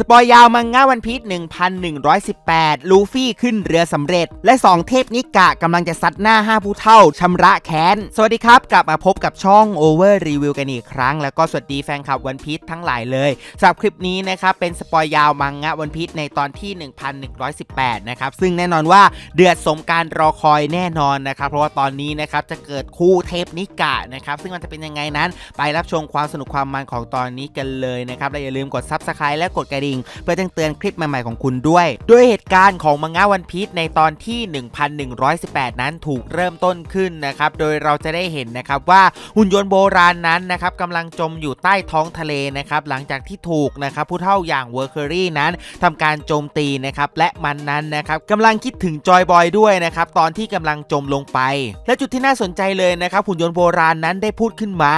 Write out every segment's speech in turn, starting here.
สปอยยาวมังงะวันพีช1118 ลูฟี่ขึ้นเรือสำเร็จ และ 2 เทพนิกะกำลังจะซัดหน้า 5 ผู้เท่าชำระแค้น สวัสดีครับ กลับมาพบกับช่อง Over Review กันอีกครั้ง แล้วก็สวัสดีแฟนคลับวันพีชทั้งหลายเลยสำหรับคลิปนี้นะครับ เป็นสปอยยาวมังงะวันพีชในตอนที่ 1118 นะครับ ซึ่งแน่นอนว่าเดือดสมการรอคอยแน่นอนนะครับ เพราะว่าตอนนี้นะครับจะเกิดคู่เทพนิกะนะครับซึ่งมันจะเป็นยังไงนั้น ไปรับชมความสนุกความมันของตอนนี้กันเลยนะครับและอย่าลืมกด Subscribe และกดกระดิ่งเพื่อแจ้งเตือนคลิปใหม่ๆของคุณด้วย ด้วยเหตุการณ์ของมังงะวันพีชในตอนที่ 1118 นั้นถูกเริ่มต้นขึ้นนะครับ โดยเราจะได้เห็นนะครับว่าหุ่นยนต์โบราณนั้นนะครับกำลังจมอยู่ใต้ท้องทะเลนะครับหลังจากที่ถูกนะครับผู้เฒ่าอย่างเวอร์เคอรี่นั้นทำการโจมตีนะครับและมันนั้นนะครับกำลังคิดถึงจอยบอยด้วยนะครับตอนที่กำลังจมลงไป และจุดที่น่าสนใจเลยนะครับหุ่นยนต์โบราณนั้นได้พูดขึ้นมา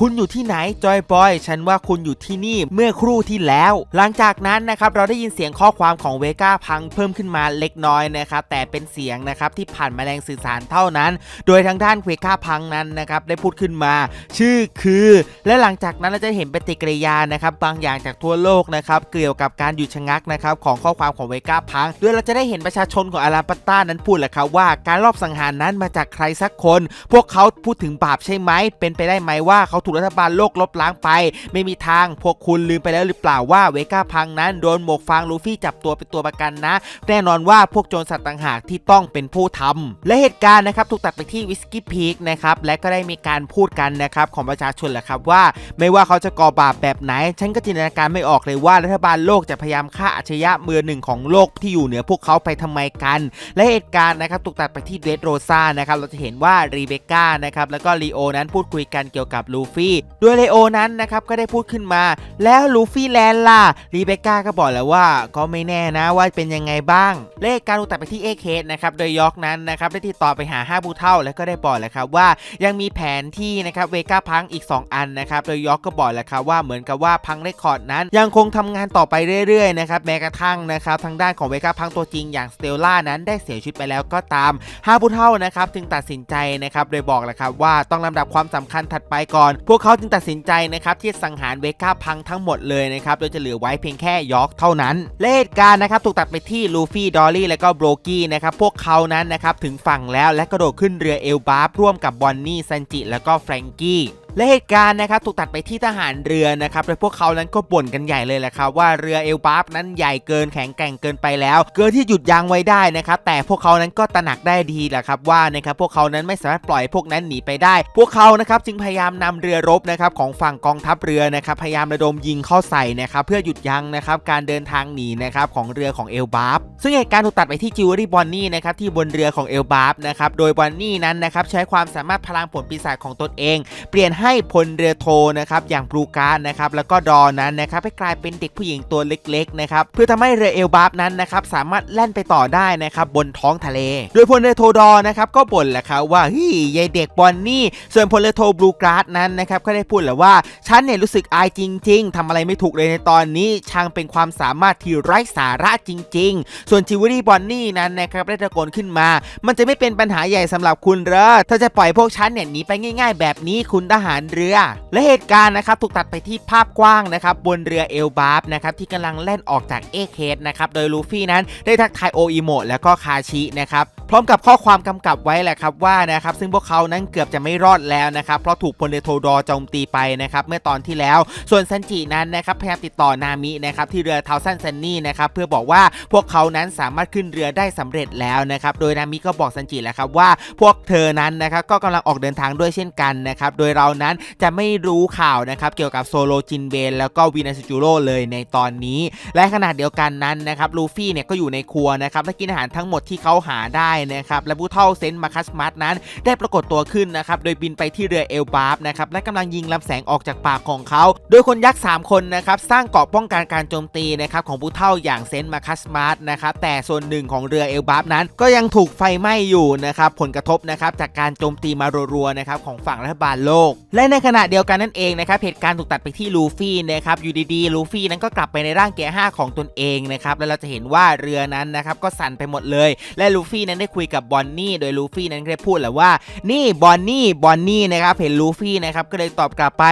คุณอยู่ที่ไหนจอยบอยฉันว่าคุณอยู่ที่นี่เมื่อครู่ที่แล้ว หลังจากากนั้นนะครับเราได้ยินเสียงข้อความของเวก้าพังเพิ่มขึ้นมาเล็กน้อยนะครับแต่เป็นเสียงนะครับที่ผ่านแมลงสื่อสารเท่านั้น โดยทางด้านเวก้าพังนั้นนะครับได้พูดขึ้นมา ชื่อคือ และหลังจากนั้นเราจะเห็นปฏิกิริยานะครับบางอย่างจากทั่วโลกนะครับเกี่ยวกับการหยุดชะงักนะครับของข้อความของเวก้าพังโดยเราจะได้เห็นประชาชนของอาราปัตตานั้นพูดแหละครับว่าการลอบสังหารนั้นมาจากใครสักคน พวกเขาพูดถึงบาปใช่ไหมเป็นไปได้ไหมว่าเขาถูกรัฐบาลโลกลบล้างไป ไม่มีทางพวกคุณลืมไปแล้วหรือเปล่าว่าเวก้าพังดังนั้นโดนหมวกฟางลูฟี่จับตัวเป็นตัวประกันนะ แน่นอนว่าพวกโจรสัตว์ต่างหากที่ต้องเป็นผู้ทำและเหตุการณ์นะครับถูกตัดไปที่วิสกี้พีคนะครับและก็ได้มีการพูดกันนะครับของประชาชนแหละครับว่า ไม่ว่าเขาจะก่อบาปแบบไหน ฉันก็จินตนาการไม่ออกเลยว่ารัฐบาลโลกจะพยายามฆ่าอาชญะมือหนึ่งของโลกที่อยู่เหนือพวกเขาไปทำไมกัน และเหตุการณ์นะครับถูกตัดไปที่เดรโรซานะครับเราจะเห็นว่ารีเบคก้านะครับแล้วก็ลีโอนั้นพูดคุยกันเกี่ยวกับลูฟี่โดยลีโอนั้นนะครับก็ได้พูดขึ้นมา แล้วลูฟี่แลนล่ะรีเบคก้าก็บอกแล้วว่าก็ไม่แน่นะว่าเป็นยังไงบ้าง เลขการูตัดไปที่เอเคสนะครับโดยยอกนั้นนะครับได้ติดต่อไปหา5ผู้เท่าแล้วก็ได้บอกแหละครับว่ายังมีแผนที่นะครับเวก้าพังอีก 2 อันนะครับโดยยอกก็บอกแหละครับว่าเหมือนกับว่าพังเรคคอร์ดนั้น ยังคงทำงานต่อไปเรื่อยๆนะครับแม้กระทั่งนะครับทางด้านของเวก้าพังตัวจริงอย่างสเตลล่านั้นได้เสียชีวิตไปแล้วก็ตามห้าผู้เท่านะครับจึงตัดสินใจนะครับโดยบอกแหละครับว่าต้องลำดับความสำคัญถัดไปก่อน พวกเขาจึงตัดสินใจนะครับที่สังหารเวก้าพังทั้งหมดเลยนะครับโดยจะเหลือไว้เพียงแค่ยอร์กเท่านั้น เละเหตุการนะครับถูกตัดไปที่ลูฟี่ดอลลี่และก็โบรกี้นะครับพวกเขานั้นนะครับถึงฝั่งแล้วและกระโดดขึ้นเรือเอลบาร์ร่วมกับบอนนี่ซันจิ และก็แฟรงกี้ และเหตุการณ์นะครับถูกตัดไปที่ทหารเรือนะครับโดยพวกเขานั้นก็บ่นกันใหญ่เลยแหละครับว่าเรือเอลบาฟนั้นใหญ่เกินแข็งแกร่งเกินไปแล้ว เกินที่หยุดยั้งไว้ได้นะครับแต่พวกเขานั้นก็ตระหนักได้ดีแหละครับว่านะครับพวกเขานั้นไม่สามารถปล่อยพวกนั้นหนีไปได้ พวกเขานะครับจึงพยายามนำเรือรบนะครับของฝั่งกองทัพเรือนะครับพยายามระดมยิงเข้าใส่นะครับเพื่อหยุดยั้งนะครับการเดินทางหนีนะครับของเรือของเอลบาฟซึ่งเหตุการณ์ถูกตัดไปที่จิวเวลรี่บอนนี่นะครับที่บนเรือของเอลบาฟนะครับโดยบอนนี่นั้นนะครับใช้ความสามารถพลังผลปีศาจของตนเอง เปลี่ยนใให้พลเรือโทนะครับอย่างบลูการ์นะครับแล้วก็ดอนั้นนะครับให้กลายเป็นเด็กผู้หญิงตัวเล็กๆนะครับเพื่อทำให้เรือเอลบาฟนั้นนะครับสามารถแล่นไปต่อได้นะครับบนท้องทะเล โดยพลเรือโทดอนะครับก็บ่นแหละครับว่าเฮ้ยยายเด็กบอนนี่ส่วนพลเรือโทบลูการ์ดนั้นนะครับก็ได้พูดแหละว่าฉันเนี่ยรู้สึกอายจริง ๆทำอะไรไม่ถูกเลยในตอนนี้ช่างเป็นความสามารถที่ไร้สาระจริง ๆ ส่วนจิวเวลรี่บอนนี่นั้นนะครับได้ตะโกนขึ้นมา มันจะไม่เป็นปัญหาใหญ่สำหรับคุณเหรอถ้าจะปล่อยพวกฉันเนี่ยหนีไปง่าย ๆ แบบนี้คุณทหารเรือ และเหตุการณ์นะครับถูกตัดไปที่ภาพกว้างนะครับบนเรือเอลบาฟนะครับที่กำลังแล่นออกจากเอเคสนะครับโดยลูฟี่นั้นได้ทักทายโออิโมะแล้วก็คาชินะครับ ร้อมกับข้อความกำกับไว้แหละครับว่านะครับซึ่งพวกเขานั้นเกือบจะไม่รอดแล้วนะครับเพราะถูกพลเรือโทดอโจมตีไปนะครับเมื่อตอนที่แล้ว ส่วนซันจินั้นนะครับพยายามติดต่อนามินะครับที่เรือเทาซันซันนี่นะครับเพื่อบอกว่าพวกเขานั้นสามารถขึ้นเรือได้สำเร็จแล้วนะครับโดยนามิก็บอกซันจิแหละครับว่าพวกเธอนั้นนะครับก็กำลังออกเดินทางด้วยเช่นกันนะครับโดยเรานั้นจะไม่รู้ข่าวนะครับเกี่ยวกับโซโลจินเบนแล้วก็วีนาซิจูโร่เลยในตอนนี้ และขณะเดียวกันนั้นนะครับลูฟี่เนี่ยก็อยู่ในครัวนะครับและกินอาหารทั้งหมดที่เขาหาได้นะครับและผู้เท่าเซนต์มาคัสมัสนั้น ได้ปรากฏตัวขึ้นนะครับโดยบินไปที่เรือเอลบาฟนะครับและกำลังยิงลำแสงออกจากปากของเขา โดยคนยักษ์ 3 คนนะครับสร้างเกราะป้องกันการโจมตีนะครับของผู้เท่าอย่างเซนต์มาคัสมัสนะครับแต่ส่วนหนึ่งของเรือเอลบาฟนั้น ก็ยังถูกไฟไหม้อยู่นะครับผลกระทบนะครับจากการโจมตีมารัวๆนะครับของฝั่งรัฐบาลโลก และในขณะเดียวกันนั่นเองนะครับเหตุการณ์ถูกตัดไปที่ลูฟี่นะครับอยู่ดีๆลูฟี่นั้นก็กลับไปในร่างเกียร์5ของตนเองนะครับแล้วเราจะเห็นว่าเรือนั้นนะครับก็สั่นไปหมดเลย และลูฟี่นั้นได้คุยกับบอนนี่โดยลูฟี่นั้นก็ได้พูดแหละว่า นี่บอนนี่บอนนี่นะครับเห็นลูฟี่นะครับก็เลยตอบกลับไป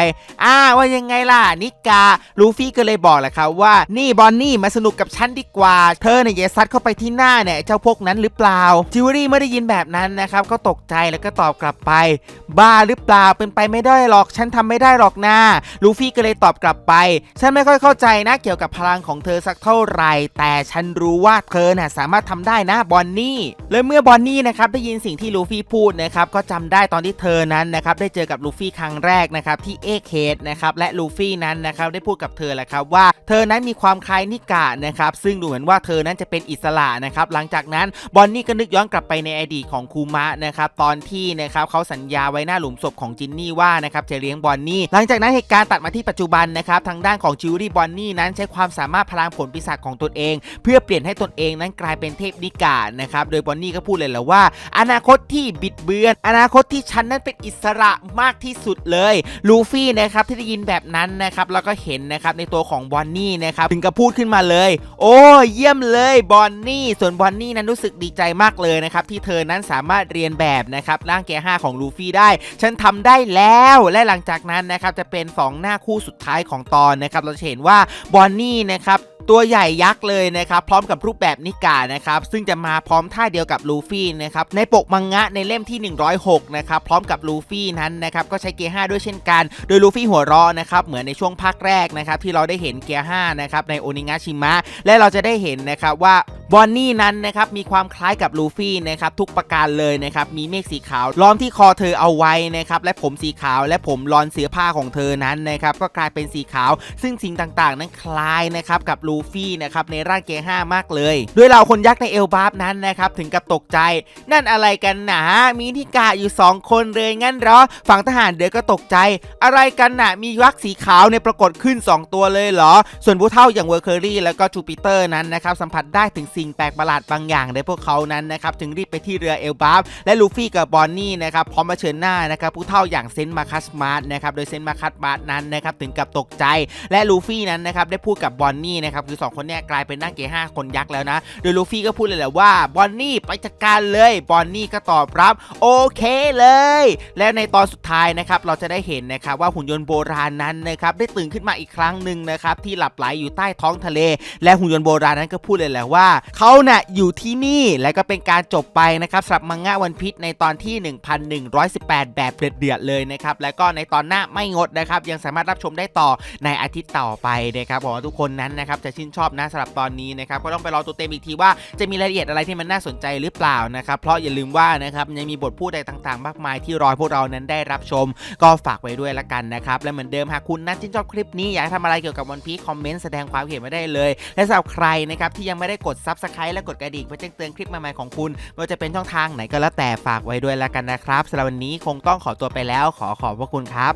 อ้าว่ายังไงล่ะนิกาลูฟี่ก็เลยบอกแหละครับว่านี่บอนนี่มาสนุกกับฉันดีกว่า เธอเนี่ยซัดเข้าไปที่หน้าเนี่ยเจ้าพวกนั้นหรือเปล่าจิวเวลรี่ไม่ได้ยินแบบนั้นนะครับก็ตกใจแล้วก็ตอบกลับไป บ้าหรือเปล่าเป็นไปไม่ได้หรอกฉันทำไม่ได้หรอกนะลูฟี่ก็เลยตอบกลับไป ฉันไม่ค่อยเข้าใจนะเกี่ยวกับพลังของเธอสักเท่าไหร่ แต่ฉันรู้ว่าเธอน่ะสามารถทำได้นะบอนนี่และเมื่อบอนนี่นะครับได้ยินสิ่งที่ลูฟี่พูดนะครับก็จำได้ตอนที่เธอนั้นนะครับได้เจอกับลูฟี่ครั้งแรกนะครับที่เอเคดนะครับและลูฟี่นั้นนะครับได้พูดกับเธอแหละครับว่าเธอนั้นมีความคล้ายนิกะนะครับซึ่งดูเหมือนว่าเธอนั้นจะเป็นอิสระนะครับหลังจากนั้นบอนนี่ก็นึกย้อนกลับไปในอดีตของคูมะนะครับตอนที่นะครับเขาสัญญาไว้หน้าหลุมศพของจินนี่ว่านะครับจะเลี้ยงบอนนี่หลังจากนั้นเหตุการณ์ตัดมาที่ปัจจุบันนะครับทางด้านของจิวรี่บอนนี่นั้นใช้ความสามารถพลังผลปีศาจของตนเอง เพื่อเปลี่ยนให้ตนเองนั้นกลายเป็นเทพนิกานะครับโดยบอนนี่ก็พูดเลยแหละว่า อนาคตที่บิดเบือน อนาคตที่ฉันนั้นเป็นอิสระมากที่สุดเลยลูฟี่นะครับที่ได้ยินแบบนั้นนะครับแล้วก็เห็นนะครับในตัวของบอนนี่นะครับถึงกับพูดขึ้นมาเลย โอ้เยี่ยมเลยบอนนี่ส่วนบอนนี่นั้นรู้สึกดีใจมากเลยนะครับที่เธอนั้นสามารถเรียนแบบนะครับร่างแกห้าของลูฟี่ได้ ฉันทำได้แล้วและหลังจากนั้นนะครับจะเป็น 2 หน้าคู่สุดท้ายของตอนนะครับเราจะเห็นว่าบอนนี่นะครับ ตัวใหญ่ยักษ์เลยนะครับพร้อมกับรูปแบบนิกานะครับซึ่งจะมาพร้อมท่าเดียวกับลูฟี่นะครับในปกมังงะในเล่มที่ 106นะครับพร้อมกับลูฟี่นั้นนะครับก็ใช้เกียร์ 5 ด้วยเช่นกัน โดยลูฟี่หัวร้อนะครับเหมือนในช่วงภาคแรกนะครับที่เราได้เห็นเกียร์ 5 นะครับในโอนิงะชิมะและเราจะได้เห็นนะครับว่า บอนนี่นั้นนะครับมีความคล้ายกับลูฟี่นะครับทุกประการเลยนะครับมีเมฆสีขาวล้อมที่คอเธอเอาไว้นะครับและผมสีขาวและผมรอนเสือผ้าของเธอนั้นนะครับก็กลายเป็นสีขาว ซึ่งสิ่งต่างๆ นั้นคล้ายนะครับกับลูฟี่นะครับในร่างเกห้ามากเลยด้วยเราคนยักษ์ในเอลบาฟนั้นนะครับถึงกับตกใจ นั่นอะไรกันหนามีนิกาอยู่ 2 คนเลยงั้นหรอฝั่งทหารเดือก็ตกใจ อะไรกันหนะมียักษ์สีขาวในปรากฏขึ้น 2 ตัวเลยเหรอ ส่วนผู้เท่าอย่างเวอร์เคอรี่แล้วก็จูปิเตอร์นั้นนะครับสัมผัสได้ถึงสงแปลกประหลาดบางอย่างในพวกเขานั้นนะครับจึงรีบไปที่เรือเอลบาฟและลูฟี่กับบอนนี่นะครับพร้อมมาเชิญหน้านะครับผู้เท่าอย่างเซนต์มาคัสมาร์ทนะครับโดยเซนต์มาคัสมาร์ทนั้นนะครับถึงกับตกใจ และลูฟี่นั้นนะครับได้พูดกับบอนนี่นะครับคือสองคนเนี้ยกลายเป็นนั่งเกห้าคนยักษ์แล้วนะ โดยลูฟี่ก็พูดเลยแหละว่าบอนนี่ไปจัดการเลยบอนนี่ก็ตอบรับโอเคเลย และในตอนสุดท้ายนะครับเราจะได้เห็นนะครับว่าหุ่นยนต์โบราณนั้นนะครับได้ตื่นขึ้นมาอีกครั้งหนึ่งนะครับที่หลับไหลอยู่ใต้ท้องทะเล และหุ่นยนต์โบราณนั้นก็พูดเลยแหละว่าเขาเน่ะอยู่ที่นี่และก็เป็นการจบไปนะครับสำหรับมังงะวันพิษในตอนที่ 1118 แบบเดือดๆเลยนะครับ และก็ในตอนหน้าไม่งดนะครับ ยังสามารถรับชมได้ต่อในอาทิตย์ต่อไปนะครับผมว่าทุกคนนั้นนะครับจะชื่นชอบนะสำหรับตอนนี้นะครับก็ต้องไปรอตัวเต็มอีกทีว่าจะมีรายละเอียดอะไรที่มันน่าสนใจหรือเปล่านะครับเพราะอย่าลืมว่านะครับยังมีบทพูดอะไรต่างๆ มากมายที่รอพวกเรานั้นได้รับชม ก็ฝากไว้ด้วยละกันนะครับและเหมือนเดิมหากคุณนั้นชื่นชอบคลิปนี้อยากทำอะไรเกี่ยวกับวันพีคอมเมนต์แสดงความเห็นมาได้เลย และสำหรับใครนะครับที่ยังไม่ได้กด Subscribe และกดกระดิ่งเพื่อแจ้งเตือนคลิปใหม่ๆของคุณไม่ว่าจะเป็นช่องทางไหนก็แล้วแต่ฝากไว้ด้วยละกันนะครับสำหรับวันนี้คงต้องขอตัวไปแล้ว ขอขอบพระคุณครับ